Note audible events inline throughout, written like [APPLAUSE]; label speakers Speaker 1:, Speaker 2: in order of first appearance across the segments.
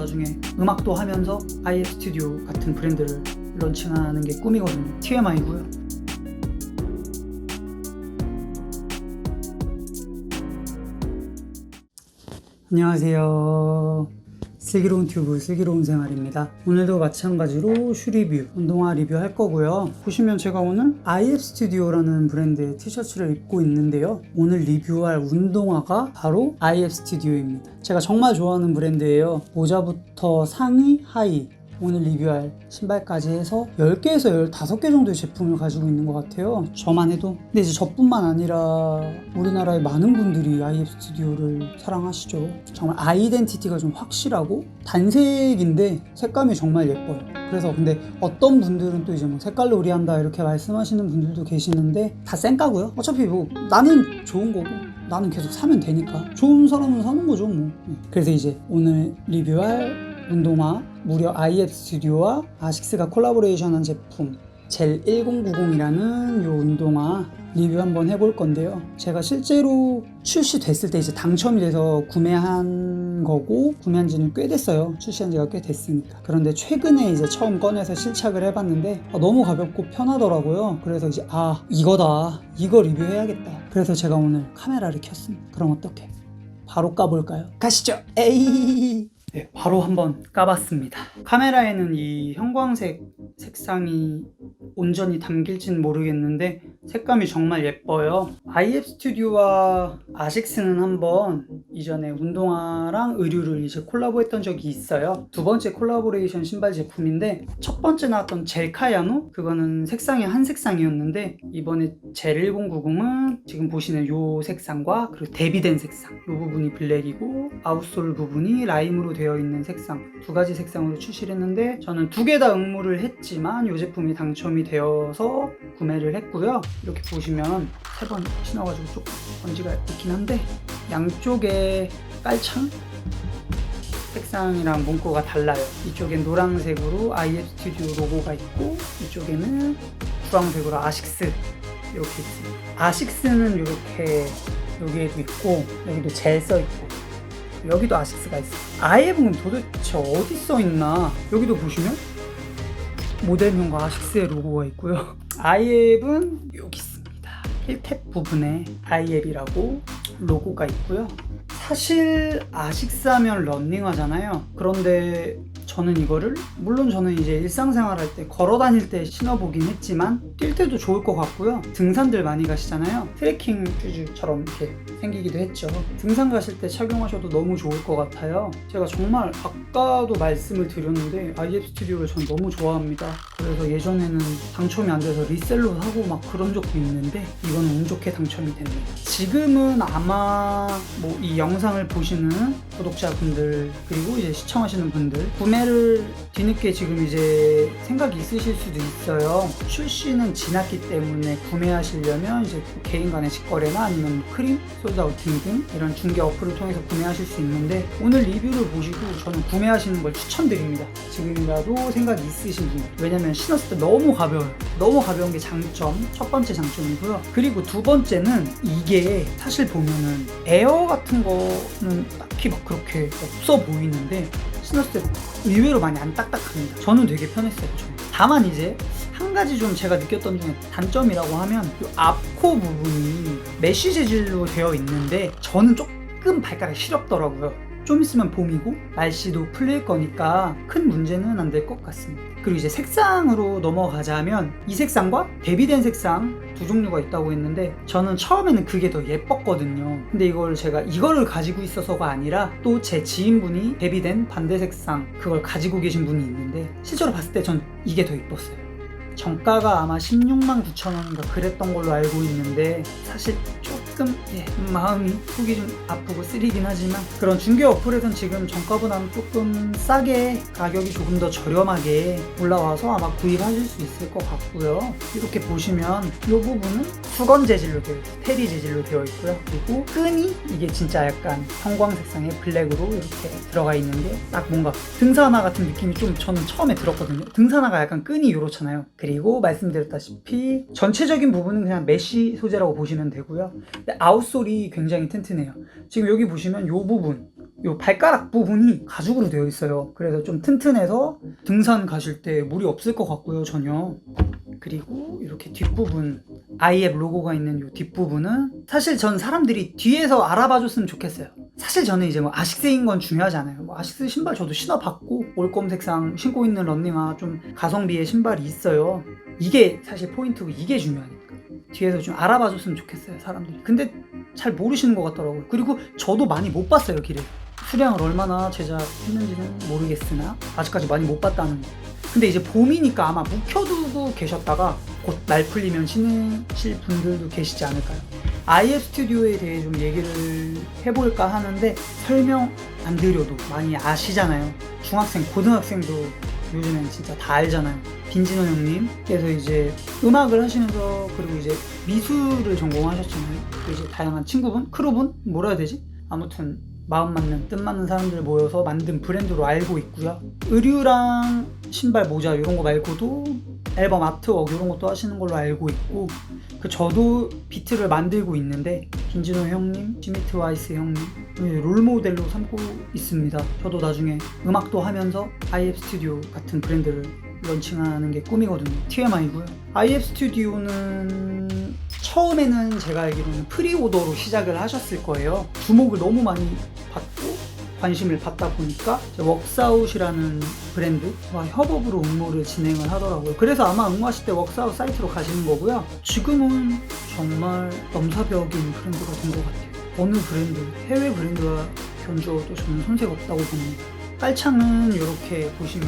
Speaker 1: 나중에 음악도 하면서 IF 스튜디오 같은 브랜드를 런칭하는 게 꿈이거든요. TMI고요. 안녕하세요. 슬기로운 튜브 슬기로운 생활입니다. 오늘도 마찬가지로 슈 리뷰, 운동화 리뷰 할 거고요. 보시면 제가 오늘 IF 스튜디오라는 브랜드의 티셔츠를 입고 있는데요. 오늘 리뷰할 운동화가 바로 IF 스튜디오입니다. 제가 정말 좋아하는 브랜드예요. 모자부터 상의, 하의, 오늘 리뷰할 신발까지 해서 10개에서 15개 정도의 제품을 가지고 있는 것 같아요. 저만 해도. 근데 이제 저뿐만 아니라 우리나라의 많은 분들이 IF 스튜디오를 사랑하시죠. 정말 아이덴티티가 좀 확실하고 단색인데 색감이 정말 예뻐요. 그래서 근데 어떤 분들은 또 이제 뭐 색깔로 의리한다 이렇게 말씀하시는 분들도 계시는데 다 쌩까고요. 어차피 뭐 나는 좋은 거고 나는 계속 사면 되니까 좋은 사람은 사는 거죠 뭐. 네. 그래서 이제 오늘 리뷰할 운동화 무려 IF 스튜디오와 아식스가 콜라보레이션한 제품 젤 1090이라는 요 운동화 리뷰 한번 해볼 건데요. 제가 실제로 출시됐을 때 이제 당첨이 돼서 구매한 거고 구매한 지는 꽤 됐어요. 출시한 지가 꽤 됐으니까. 그런데 최근에 이제 처음 꺼내서 실착을 해봤는데 아, 너무 가볍고 편하더라고요. 그래서 이제 아 이거다 이거 리뷰해야겠다. 그래서 제가 오늘 카메라를 켰습니다. 그럼 어떻게? 바로 까볼까요? 가시죠. 에이. 네, 바로 한번 까봤습니다. 카메라에는 이 형광색 색상이 온전히 담길진 모르겠는데 색감이 정말 예뻐요. IF 스튜디오와 아식스는 한번 이전에 운동화랑 의류를 이제 콜라보 했던 적이 있어요. 두 번째 콜라보레이션 신발 제품인데 첫 번째 나왔던 젤카야노 그거는 색상이 한 색상이었는데 이번에 젤 1090은 지금 보시는 요 색상과 그리고 대비된 색상 요 부분이 블랙이고 아웃솔 부분이 라임으로 되어 있는 색상 두 가지 색상으로 출시를 했는데 저는 두 개 다 응모를 했지만 이 제품이 당첨이 되어서 구매를 했고요 이렇게 보시면 세 번 신어가지고 조금 먼지가 있긴 한데 양쪽에 깔창 색상이랑 문구가 달라요 이쪽엔 노란색으로 IF 스튜디오 로고가 있고 이쪽에는 주황색으로 아식스 이렇게 있습니다 아식스는 이렇게 여기에도 있고 여기도 젤 써 있고 여기도 아식스가 있어. 아이앱은 도대체 어디 써 있나? 여기도 보시면 모델명과 아식스의 로고가 있고요. [LAUGHS] 아이앱은 여기 있습니다. 힐탭 부분에 아이앱이라고 로고가 있고요. 사실 아식스 하면 런닝화잖아요. 그런데 저는 이거를 물론 저는 이제 일상생활 할 때 걸어 다닐 때 신어보긴 했지만 뛸 때도 좋을 것 같고요. 등산들 많이 가시잖아요. 트레킹 슈즈처럼 이렇게 생기기도 했죠. 등산 가실 때 착용하셔도 너무 좋을 것 같아요. 제가 정말 아까도 말씀을 드렸는데 IF 스튜디오를 전 너무 좋아합니다. 그래서 예전에는 당첨이 안 돼서 리셀로 사고 막 그런 적도 있는데 이거는 운 좋게 당첨이 됐네요. 지금은 아마 뭐 이 영상을 보시는 구독자분들 그리고 이제 시청하시는 분들 구매를 뒤늦게 지금 이제 생각이 있으실 수도 있어요. 출시는 지났기 때문에 구매하시려면 이제 개인 간의 직거래나 아니면 크림, 솔드아웃 등등 이런 중개 어플을 통해서 구매하실 수 있는데 오늘 리뷰를 보시고 저는 구매하시는 걸 추천드립니다. 지금이라도 생각이 있으신 분. 왜냐면 신었을 때 너무 가벼워요. 너무 가벼운 게 장점, 첫 번째 장점이고요. 그리고 두 번째는 이게 사실 보면은 에어 같은 거는 딱히 막 그렇게 없어 보이는데 신었을 때 의외로 많이 안 딱딱합니다. 저는 되게 편했어요. 저는. 다만 이제 한 가지 좀 제가 느꼈던 중에 단점이라고 하면 이 앞코 부분이 메쉬 재질로 되어 있는데 저는 조금 발가락이 시렵더라고요. 좀 있으면 봄이고 날씨도 풀릴 거니까 큰 문제는 안 될 것 같습니다. 그리고 이제 색상으로 넘어가자면 이 색상과 대비된 색상 두 종류가 있다고 했는데 저는 처음에는 그게 더 예뻤거든요. 근데 이걸 제가 이거를 가지고 있어서가 아니라 또 제 지인분이 대비된 반대 색상 그걸 가지고 계신 분이 있는데 실제로 봤을 때 전 이게 더 예뻤어요. 정가가 아마 16만 9천 원인가 그랬던 걸로 알고 있는데 사실 조금 예, 마음이 속이 좀 아프고 쓰리긴 하지만 그런 중개 어플에선 지금 정가보다는 조금 싸게 가격이 조금 더 저렴하게 올라와서 아마 구입하실 수 있을 것 같고요. 이렇게 보시면 이 부분은 수건 재질로 되어 있어요 테리 재질로 되어 있고요. 그리고 끈이 이게 진짜 약간 형광 색상의 블랙으로 이렇게 들어가 있는 게딱 뭔가 등산화 같은 느낌이 좀 저는 처음에 들었거든요. 등산화가 약간 끈이 이렇잖아요 그리고 말씀드렸다시피 전체적인 부분은 그냥 메쉬 소재라고 보시면 되고요. 아웃솔이 굉장히 튼튼해요. 지금 여기 보시면 이 부분 요 발가락 부분이 가죽으로 되어 있어요. 그래서 좀 튼튼해서 등산 가실 때 무리 없을 것 같고요, 전혀. 그리고 이렇게 뒷부분 IF 로고가 있는 이 뒷부분은 사실 전 사람들이 뒤에서 알아봐 줬으면 좋겠어요. 사실 저는 이제 뭐 아식스인 건 중요하지 않아요. 뭐 아식스 신발 저도 신어봤고 올검 색상 신고 있는 런닝화 좀 가성비의 신발이 있어요. 이게 사실 포인트고 이게 중요하니까. 뒤에서 좀 알아봐 줬으면 좋겠어요, 사람들이. 근데 잘 모르시는 것 같더라고요. 그리고 저도 많이 못 봤어요, 길에. 수량을 얼마나 제작했는지는 모르겠으나 아직까지 많이 못 봤다는 거. 근데 이제 봄이니까 아마 묵혀두고 계셨다가 곧 날 풀리면 신으실 분들도 계시지 않을까요? IF 스튜디오에 대해 좀 얘기를 해볼까 하는데 설명 안 드려도 많이 아시잖아요. 중학생, 고등학생도 요즘엔 진짜 다 알잖아요. 빈진호 형님께서 이제 음악을 하시면서 그리고 이제 미술을 전공하셨잖아요. 그 이제 다양한 친구분, 크루분 뭐라 해야 되지? 아무튼 마음 맞는 뜻 맞는 사람들 모여서 만든 브랜드로 알고 있고요. 의류랑 신발 모자 이런 거 말고도 앨범 아트웍 이런 것도 하시는 걸로 알고 있고 그 저도 비트를 만들고 있는데 김진호 형님, 지미 트 와이스 형님 롤 모델로 삼고 있습니다. 저도 나중에 음악도 하면서 IF 스튜디오 같은 브랜드를 런칭하는 게 꿈이거든요. TMI고요. IF 스튜디오는 처음에는 제가 알기로는 프리오더로 시작을 하셨을 거예요. 주목을 너무 많이 관심을 받다 보니까 웍사웃이라는 브랜드와 협업으로 응모를 진행을 하더라고요. 그래서 아마 응모하실 때 웍사웃 사이트로 가시는 거고요. 지금은 정말 넘사벽인 브랜드가 된 것 같아요. 어느 브랜드, 해외 브랜드와 견주어도 저는 손색 없다고 봅니다. 깔창은 이렇게 보시면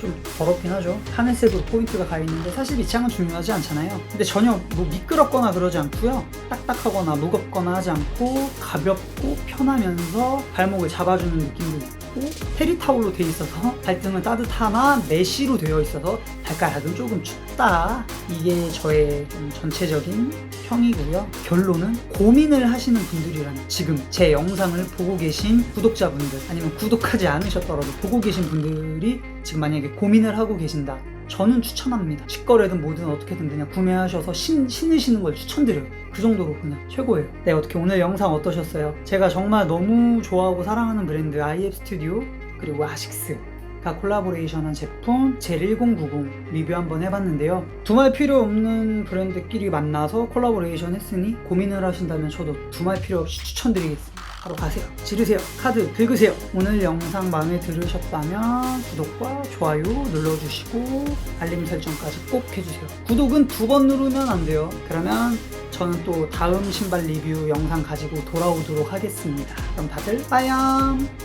Speaker 1: 좀 더럽긴 하죠. 하늘색으로 포인트가 가 있는데 사실 이 창은 중요하지 않잖아요. 근데 전혀 뭐 미끄럽거나 그러지 않고요. 딱딱하거나 무겁거나 하지 않고 가볍고 편하면서 발목을 잡아주는 느낌도 있고 테리타올로 돼 있어서 발등은 따뜻하나 메쉬로 되어 있어서 발가락은 조금 춥다. 이게 저의 좀 전체적인 평이고요. 결론은 고민을 하시는 분들이라면 지금 제 영상을 보고 계신 구독자분들 아니면 구독하지 않으셨더라도 보고 계신 분들이 지금 만약에 고민을 하고 계신다. 저는 추천합니다. 직거래든 뭐든 어떻게든 그냥 구매하셔서 신, 신으시는 걸 추천드려요. 그 정도로 그냥 최고예요. 네, 어떻게 오늘 영상 어떠셨어요? 제가 정말 너무 좋아하고 사랑하는 브랜드 IF 스튜디오 그리고 아식스 가 콜라보레이션한 제품 젤1090 리뷰 한번 해봤는데요. 두말 필요 없는 브랜드끼리 만나서 콜라보레이션 했으니 고민을 하신다면 저도 두말 필요 없이 추천드리겠습니다. 바로 가세요. 지르세요. 카드 긁으세요. 오늘 영상 마음에 들으셨다면 구독과 좋아요 눌러주시고 알림 설정까지 꼭 해주세요. 구독은 두 번 누르면 안 돼요. 그러면 저는 또 다음 신발 리뷰 영상 가지고 돌아오도록 하겠습니다. 그럼 다들 빠염!